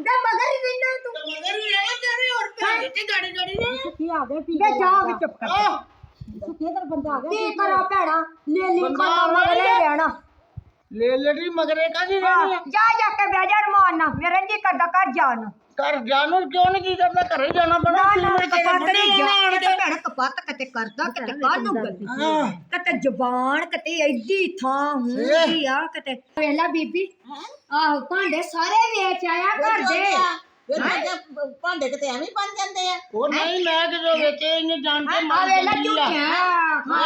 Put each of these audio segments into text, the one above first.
ਦੇ ਮਗਰ ਹੀ ਰਹਿਣਾ ਤੂੰ ਮਗਰ ਹੀ ਰਹਿਣਾ ਤੇਰੇ ਹੋਰ ਭੈਣ ਤੇ ਗਾੜੀ ਗਾੜੀ ਨੇ ਕੀ ਆ ਗਏ ਪੀ ਦੇ ਜਾ ਵੀ ਚੁੱਪ ਕਰ ਆਹ, ਕਿਹਦਰ ਬੰਦਾ ਆ ਗਿਆ ਕੀ ਕਰਾਂ ਭੈਣਾ ਲੈ ਲਈ ਬੰਦਾ ਖਾਣਾ ਮਾਰ ਮਗਰ ਲਿਆ। ਲੈਣਾ ਲੈ ਲੜੀ ਮਗਰੇ ਕਾਦੀ ਰਹਿਣੀ ਆ ਜਾ ਜਾ ਕੇ ਬਹਿ ਜਾ ਰਮਾਨ ਨਾਲ ਮੇਰਾ ਜੀ ਕਰਦਾ ਘਰ ਜਾਣ ਨੂੰ ਕਿਉਂ ਨਹੀਂ ਕੀ ਕਰਦਾ? ਘਰੇ ਜਾਣਾ ਨਾ ਪੈਣਾ ਨਾ ਤੇਰੇ ਤੇਰੇ ਕਪੱਤ ਬੁੱਢੇ ਨਹੀਂ ਜਾਣ ਜਾਣ ਤੇ ਭੈਣ ਕਪੱਤ ਕਿਤੇ ਕਰਦਾ ਕਿਤੇ ਕਾਹਨੂੰ ਗੱਲੀ ਹਾਂ। ਕਿਤੇ ਜ਼ਬਾਨ ਕਿਤੇ ਐਡੀ ਥਾਂ ਹੁੰਦੀ ਆ ਕਿਤੇ। ਵੇਲਾ ਬੀਬੀ ਆਹੋ ਭਾਂਡੇ ਸਾਰੇ ਵੇਚ ਆਇਆ ਘਰ ਦੇ। ਭਾਂਡੇ ਕਿਤੇ ਐਵੇਂ ਬਣ ਜਾਂਦੇ ਆ। ਉਹ ਨਹੀਂ ਮੈਂ ਕਿਦੋਂ ਵੇਚੇ ਇਹਨੇ ਜਾਣ ਕੇ ਆ ਮਾਰ ਵੇਲਾ ਦਿੰਦੀ ਆ। ਝੂਠਿਆ।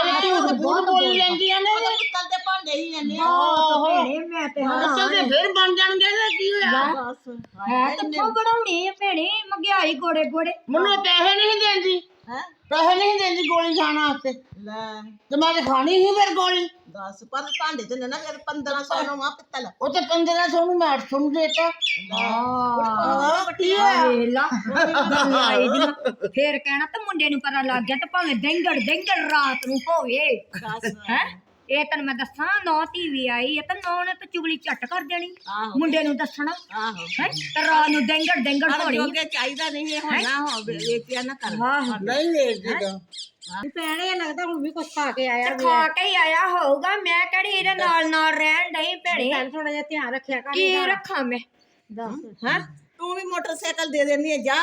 ਇਹ ਝੂਠ ਬੂਠ ਬੋਲੀ ਜਾਂਦੀਆਂ ਨੇ ਉਹਦੇ ਪਿੱਤਲ ਦੇ ਭਾਂਡੇ ਹੀ ਜਾਂਦੇ ਆ। ਆਹੋ ਭੈਣੇ ਮੈਂ ਤੇ ਅੱਛਾ ਤੇ ਫਿਰ ਬਣ ਜਾਣਗੇ ਤੇ ਕੀ ਹੋਇਆ? ਬਸ ਹੈ ਕਿੱਥੋਂ ਬਣਾਉਣੀ ਆ ਭੈਣੇ? ਮਹਿੰਗਾਈ ਗੋੜੇ ਗੋੜੇ। ਮੈਨੂੰ ਪੈਸੇ ਨਹੀਂ ਦਿੰਦੀ। ਹੈ? ਪੈਸੇ ਨਹੀਂ ਦਿੰਦੀ ਗੋਲੀ ਖਾਣ ਵਾਸਤੇ। ਲੈ। ਤੇ ਮੈਂ ਤੇ ਖਾਣੀ ਸੀ ਫਿਰ ਗੋਲੀ। ਦੱਸ ਪਰ ਭਾਂਡੇ ਚ ਨਾ ਫਿਰ 1500 ਨੂੰ ਆ ਪਿੱਤਲ। ਉਹ ਤੇ 1500 ਨੂੰ ਮੈਂ 800 ਨੂੰ ਦੇਤਾ। ਫੇਰ ਕਹਿਣਾ ਤੇ ਮੁੰਡੇ ਨੂੰ ਪਤਾ ਲੱਗ ਗਿਆ ਤੇ ਭਾਵੇਂ ਡੈਂਗੜ ਡੈਂਗੜ ਰਾਤ ਨੂੰ ਹੋਵੇ। ਦੱਸ। ਹੈ? ਇਹ ਤੈਨੂੰ ਮੈਂ ਦੱਸਾਂ ਨੌ ਧੀਵੀ ਆਈ ਹੈ ਤੇ ਨੌ ਨੇ ਤਾਂ ਚੁਗਲੀ ਝੱਟ ਕਰ ਦੇਣੀ। ਆਹੋ। ਮੁੰਡੇ ਨੂੰ ਦੱਸਣਾ। ਆਹੋ। ਹੈ? ਤੇ ਰਾਤ ਨੂੰ ਡੈਂਗੜ ਡੈਂਗੜ ਹੋਣੀ। ਜੋਗੇ ਚਾਹੀਦਾ ਨਹੀਂ ਇਹ ਹੁਣ ਨਾ ਹੋਵੇ ਵੇਚਿਆ ਨਾ ਕਰ। ਆਹ। ਨਹੀਂ ਵੇਚਦੀ ਤਾਂ। ਭੈਣੇ ਲੱਗਦਾ ਹੁਣ ਵੀ ਕੁਝ ਖਾ ਕੇ ਆਇਆ ਤੇ ਖਾ ਕੇ ਹੀ ਆਇਆ ਹੋਊਗਾ। ਮੈਂ ਕਿਹੜੀ ਇਹਦੇ ਨਾਲ ਨਾਲ ਰਹਿਣ ਡਈ ਭੈਣੇ। ਥੋੜਾ ਜਿਹਾ ਧਿਆਨ ਰੱਖਿਆ ਕਰ ਕੀ ਰੱਖਾਂ ਮੈਂ? ਹਾਂ? ਤੂੰ ਵੀ ਮੋਟਰਸਾਈਕਲ ਦੇ ਦੇਣੀ ਹੈ ਜਾ।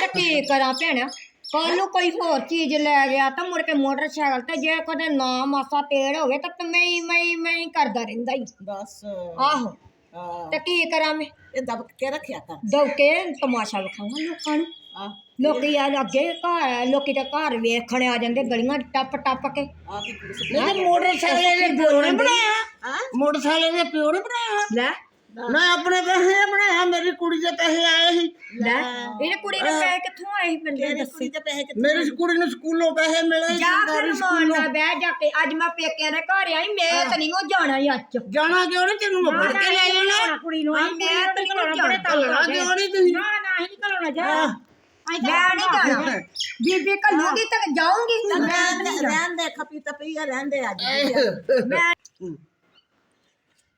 ਤੇ ਕੀ ਕਰਾਂ ਭੈਣ? ਕੱਲ ਨੂੰ ਕੋਈ ਹੋਰ ਚੀਜ਼ ਲੈ ਗਿਆ ਤਾਂ ਮੁੜ ਕੇ ਮੋਟਰਸਾਈਕਲ ਤੇ ਜੇ ਕਦੇ ਨਾ ਮਾਸਾ ਤੇੜ ਹੋਵੇ ਤਾਂ ਮੈਂ ਮੈਂ ਮੈਂ ਕਰਦਾ ਰਹਿੰਦਾ ਹੀ। ਬਸ। ਆਹੋ। ਹਾਂ। ਤੇ ਕੀ ਕਰਾਂ ਮੈਂ? ਇਹ ਦਬ ਕੇ ਰੱਖਿਆ ਕਰ ਦੌਕੇ ਤਮਾਸ਼ਾ ਵਿਖਾਵਾਂ ਲੋਕਾਂ ਨੂੰ। ਆ ਲੋਕੀ ਆ ਅੱਗੇ ਘਰ ਲੋਕੀ ਤਾਂ ਘਰ ਵੇਖਣ ਆ ਜਾਂਦੇ ਗਲੀਆਂ 'ਚ ਟੱਪ ਟੱਪ ਕੇ। ਆ ਕੀ ਕੁਛ ਨਹੀਂ ਤੇ ਮੋਟਰਸਾਈਕਲ ਦੇ ਪਿਓ ਨੇ ਬਣਾਇਆ। ਹਾਂ। ਮੋਟਰਸਾਈਕਲ ਦੇ ਪਿਓ ਨੇ ਬਣਾਇਆ। ਲੈ। ਮੈਂ ਆਪਣੇ ਪੈਸੇ ਬਣਾਇਆ ਮੇਰੀ ਕੁੜੀ ਦੇ ਪੈਸੇ ਆਏ ਸੀ। ਲੈ ਇਹਨੇ ਕੁੜੀ ਨੇ ਪੈਸੇ ਕਿੱਥੋਂ ਆਏ ਸੀ ਬੰਦੇ ਤੇਰੀ ਦੇ ਕੁੜੀ ਦੇ ਪੈਸੇ ਕਿੱਥੇ ਮੇਰੀ ਕੁੜੀ ਨੂੰ ਸਕੂਲੋਂ ਪੈਸੇ ਮਿਲੇ ਜਾ ਫਿਰ ਮਾਨ ਨਾਲ ਬਹਿ ਜਾ ਕੇ ਅੱਜ ਮੈਂ ਪੇਕਿਆਂ ਦੇ ਘਰ ਆਈ ਮੈਂ ਤਾਂ ਨਹੀਂ ਉਹ ਜਾਣਾ ਹੀ ਅੱਜ। ਜਾਣਾ ਕਿਉਂ ਨਹੀਂ? ਤੈਨੂੰ ਮੈਂ ਫੜ ਕੇ ਲੈ ਜਾਣਾ। ਕੁੜੀ ਨੂੰ ਮੈਂ ਤਾਂ ਨਹੀਂ ਜਾਣਾ। ਕਿਉਂ ਨਹੀਂ ਤੁਸੀਂ? ਨਾ ਨਾ ਹੀ। ਨਿਕਲਣਾ ਜਾ ਮੈਂ ਨਹੀਂ ਜਾਣਾ। ਬੀਬੀ ਕੱਲੂਗੀ ਤਾਂ ਜਾਊਂਗੀ। ਰਹਿਣ ਦੇ ਰਹਿਣ ਦੇ ਖਪੀ ਤਪੀ ਰਹਿਣ ਦੇ ਅੱਜ। ਮੈਂ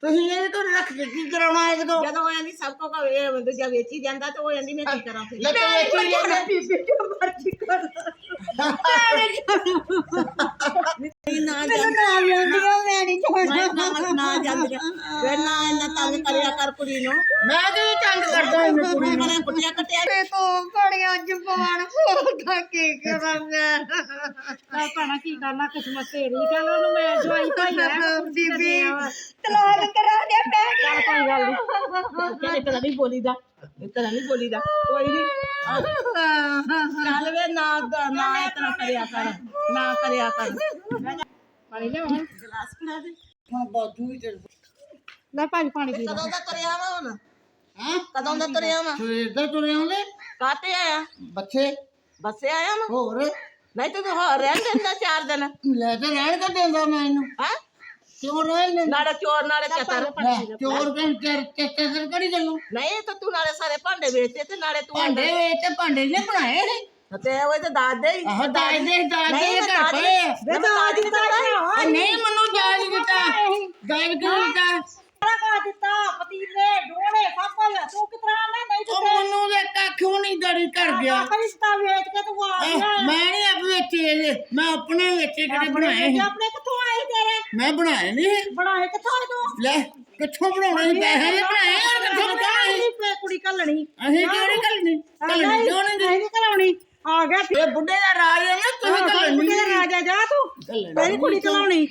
ਤੁਸੀਂ ਇਹ ਤੋਂ ਰੱਖ ਕੇ ਕੀ ਕਰਾਉਣਾ ਇਹਦੇ ਤੋਂ ਜਦੋਂ ਉਹ ਆਂਦੀ ਸਭ ਕੋ ਇਹ ਦੂਜਾ ਵੇਚੀ ਜਾਂਦਾ ਤੇ ਉਹ ਆਂਦੀ ਮੈਂ ਕੀ ਕਰਾਂ ਫਿਰ? ਲੈ ਵੇਚੀ ਜਾਂਦੇ। ਬੀਬੀ ਜੋ ਮਰਜ਼ੀ ਕਰ। ਨਹੀਂ ਨਾ ਮੈਨੂੰ ਨਾ ਲੈਂਦੀਆਂ ਮੈਂ ਨਾ ਜਾਂਦੀ। ਵੇ ਨਾ ਤੰਗ ਕਰਿਆ ਕਰ। ਕੁੜੀ ਨੂੰ। ਮੈਂ ਕਿਉਂ ਤੰਗ ਕਰਦਾ ਇਹਨੂੰ ਕੁੜੀ ਨੂੰ? ਕਰੇ ਕੁੱਟਿਆ ਕਟਿਆ। ਤੇ ਕੋ ਕੜੀਆਂ ਜ਼ਬਾਨ ਖੋਲਦਾ ਕੀ ਕਰਾਂ ਮੈਂ ਤਾਂ ਭਣਾ ਕੀ ਕਰਨਾ? ਕਿਸਮਤ ਤੇਰੀ। ਚੱਲ ਉਹਨੂੰ ਮੈਂ ਜਵਾਈ ਭਾਈ ਆ। ਬੀਬੀ ਤਲਾਕ ਕਰਾ ਦੇ ਮੈਂ ਚੱਲ ਕੋਈ ਗੱਲ ਨਹੀਂ ਚੱਲ ਇੱਕ ਨਹੀਂ ਬੋਲੀਦਾ? ਇੱਕ ਨਹੀਂ ਬੋਲੀਦਾ। ਕੋਈ ਨਹੀਂ ਚੱਲ ਵੇ ਨਾ ਨਾ ਇਤਨਾ ਕਰਿਆ ਕਰ। ਨਾ ਕਰਿਆ ਕਰ। ਪਾਣੀ ਲੈ ਹੁਣ ਗਲਾਸ ਪਿਲਾ ਦੇ। ਹਾਂ ਬਾਜੂ ਹੀ ਲੈ ਭਾਜੀ ਪਾਣੀ ਪੀ ਕਦੋਂ ਦਾ ਤੁਰਿਆ ਵਾ ਹੁਣ? ਹਾਂ? ਕਦੋਂ ਦਾ ਤੁਰਿਆ ਵਾ? ਸਵੇਰ ਦਾ ਤੁਰੇ ਆਉਂਦੇ ਕਾਤੇ ਆਇਆ? ਬੱਚੇ ਬੱਸੇ ਆਇਆ ਵਾ? ਹੋਰ? ਨਹੀਂ ਤੂੰ ਹੋ ਰਹਿਣ ਦਿੰਦਾ ਚਾਰ ਦਿਨ। ਲੈ ਤੇ ਰਹਿਣ ਕਾ ਦਿੰਦਾ ਮੈਂ ਇਹਨੂੰ। ਹੈ? ਕਿਉਂ ਰਹਿਣ ਦਿੰਦਾ? ਨਾਲੇ ਚੋਰ ਨਾਲੇ ਚਤਰ। ਲੈ, ਚੋਰ ਕਣ ਚਰ ਚਰ ਕਰੀ ਚੱਲੂ ਨਹੀਂ ਤਾਂ ਤੂੰ ਨਾਲੇ ਸਾਰੇ ਭਾਂਡੇ ਵੇਚਦੇ ਤੇ ਨਾਲੇ ਤੂੰ ਭਾਂਡੇ ਵੇਚ ਤੇ ਭਾਂਡੇ ਨੇ ਬਣਾਏ ਨੇ ਤੇ ਉਹ ਤੇ ਦਾਦ ਦੇ ਹੀ। ਆਹ ਦਾਜ ਦੇ ਦਾਜ ਦੇ ਨਹੀਂ, ਮੈਂ ਘਰ ਦਾਜ ਪਏ ਆ। ਵੇ ਦਾਜ ਦਿੱਤਾ। ਉਹ ਨਹੀਂ ਮੈਨੂੰ ਦਾਜ ਦਿੱਤਾ? ਦਾਜ ਕਿਉਂ ਦਿੱਤਾ ਕਾ ਦਿੱਤਾ ਪਤੀਲੇ ਡੋਲੇ ਸਭ ਕੁਝ ਤੂੰ ਕਿਤਰਾ ਨਾ ਨਹੀਂ ਉਹ ਮੈਨੂੰ ਦੇ ਨਹੀਂ ਦੜੀ ਕਰ ਗਿਆ। ਰਿਸ਼ਤਾ ਵੇਚ ਕੇ ਤੂੰ ਆ ਆਹ, ਮੈਂ ਨਹੀਂ ਆਪ ਵੇਚੇ ਇਹਦੇ ਮੈਂ ਆਪਣੇ ਵੇਚੇ ਕਿਹੜੇ ਬਣਾਏ ਸੀ। ਆਪਣੇ ਕਿੱਥੋਂ ਆਏ ਤੇਰੇ? ਮੈਂ ਬਣਾਏ ਨਹੀਂ ਬਣਾਏ ਕਿੱਥੋਂ ਤੂੰ? ਲੈ ਕਿੱਥੋਂ ਬਣਾਉਣੇ ਸੀ ਪੈਸੇ? ਦੇ ਬਣਾਏ ਔਰ ਕਿੱਥੋਂ ਬਣਾਉਣੇ ਸੀ? ਨਹੀਂ ਕੁੜੀ ਕੱਲਣੀ ਅਸੀਂ ਕਿਉਂ ਨਹੀਂ ਕੱਲਣੀ ਕੱਲਣੀ ਕਿਉਂ ਨਹੀਂ ਨਹੀਂ ਨਹੀਂ ਕਰਾਉਣੀ ਆ ਗਿਆ ਇਹ ਬੁੱਢੇ ਦਾ ਰਾਜ ਹੈ ਨਾ ਤੁਸੀਂ ਕੱਲਣੀ ਤੇਰਾ ਰਾਜਾ ਜਾ ਤੂੰ। ਤੇਰੀ ਕੁੜੀ ਕਲਾਉਣੀ